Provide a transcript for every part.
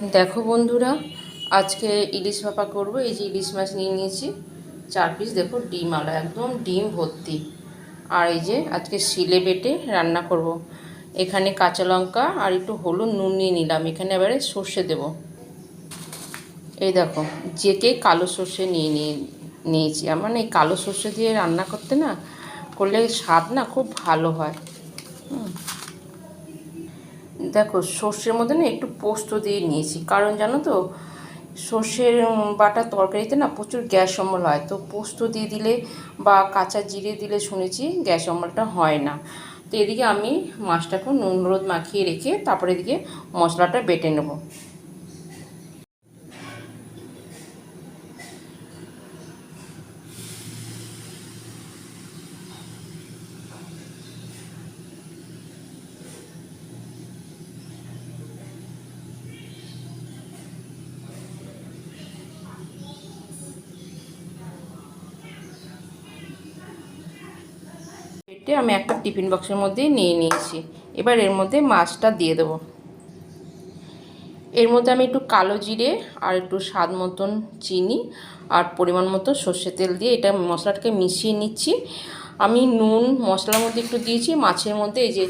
দেখো বন্ধুরা, আজকে ইলিশ ভাপা করব। এই যে ইলিশ মাছ নিয়ে নিয়েছি, চার পিস দেখো ডিম আলা, একদম ডিম ভর্তি। আর এই যে আজকে শিলে বেটে রান্না করব। এখানে কাঁচা লঙ্কা আর একটু হলুদ নুন নিয়ে নিলাম, এখানে এবারে সর্ষে দেব। এই দেখো, যেকে কালো সর্ষে নিয়ে নিয়ে নিয়েছি। আমার এই কালো সর্ষে দিয়ে রান্না করতে না, করলে স্বাদ না খুব ভালো হয়। হুম। দেখো, সর্ষের মধ্যে না একটু পোস্ত দিয়ে নিয়েছি। কারণ জানো তো, সর্ষের বাটা তরকারিতে না প্রচুর গ্যাস অম্বল হয়। তো পোস্ত দিয়ে দিলে বা কাঁচা জিরে দিলে শুনেছি গ্যাস অম্বলটা হয় না। তো এদিকে আমি মাছটাকে নুন রোদ মাখিয়ে রেখে তারপরে এদিকে মশলাটা বেটে নেব। কেটে আমি একটা টিফিন বক্সের মধ্যে নিয়ে নিয়েছি। এবার এর মধ্যে মাছটা দিয়ে দেবো। এর মধ্যে আমি একটু কালো জিরে আর একটু স্বাদ মতন চিনি আর পরিমাণ মতো সর্ষে তেল দিয়ে এটা মশলাটাকে মিশিয়ে নিচ্ছি। আমি নুন মশলার মধ্যে একটু দিয়েছি, মাছের মধ্যে এই যে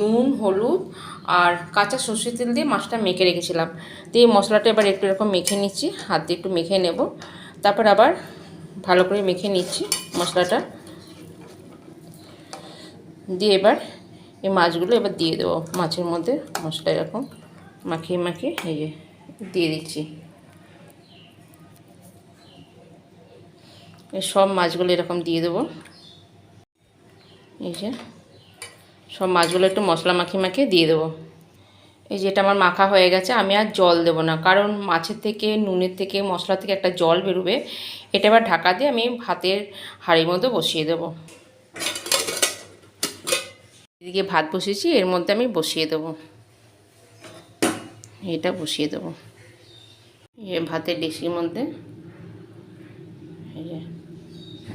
নুন, হলুদ আর কাঁচা সর্ষে তেল দিয়ে মাছটা মেখে রেখেছিলাম। তো এই মশলাটা এবার একটু এরকম মেখে নিচ্ছি, হাত দিয়ে একটু মেখে নেব। তারপর আবার ভালো করে মেখে নিচ্ছি মশলাটা। দিয়ে এবার এই মাছগুলো এবার দিয়ে দেবো। মাছের মধ্যে মশলা এরকম মাখিয়ে মাখিয়ে এই যে দিয়ে দিচ্ছি। সব মাছগুলো এরকম দিয়ে দেবো। এই যে সব মাছগুলো একটু মশলা মাখিয়ে মাখিয়ে দিয়ে দেবো। এই যে এটা আমার মাখা হয়ে গেছে, আমি আর জল দেবো না, কারণ মাছের থেকে, নুনের থেকে মশলা থেকে একটা জল বেরোবে। এটা এবার ঢাকা দিয়ে আমি ভাতের হাঁড়ির মধ্যে বসিয়ে দেবো। এদিকে ভাত বসিয়েছি এর মধ্যে আমি বসিয়ে দেবো। এটা বসিয়ে দেবো। এ ভাতের ডেসির মধ্যে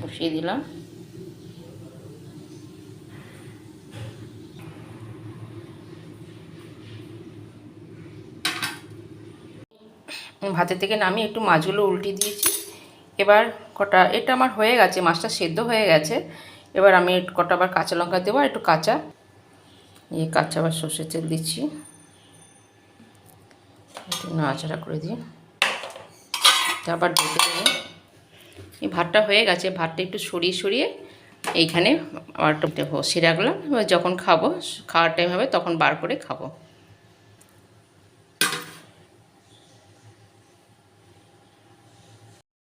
বসিয়ে দিলাম। ভাতের থেকে নামিয়ে একটু মাছগুলো উল্টে দিয়েছি। এবার কটা, এটা আমার হয়ে গেছে, মাছটা সেদ্ধ হয়ে গেছে। এবার আমি কটা আবার কাঁচা লঙ্কা দেবো আর একটু কাঁচা। এই কাঁচা আবার সর্ষের তেল দিচ্ছি। একটু নাড়াচাড়া করে দিই। তারপর ঢেকে দেবো। এই ভাতটা হয়ে গেছে। ভাতটা একটু সরিয়ে সরিয়ে এইখানে আবার বসিয়ে রাখলাম। এবার যখন খাব, খাওয়ার টাইম হবে তখন বার করে খাব।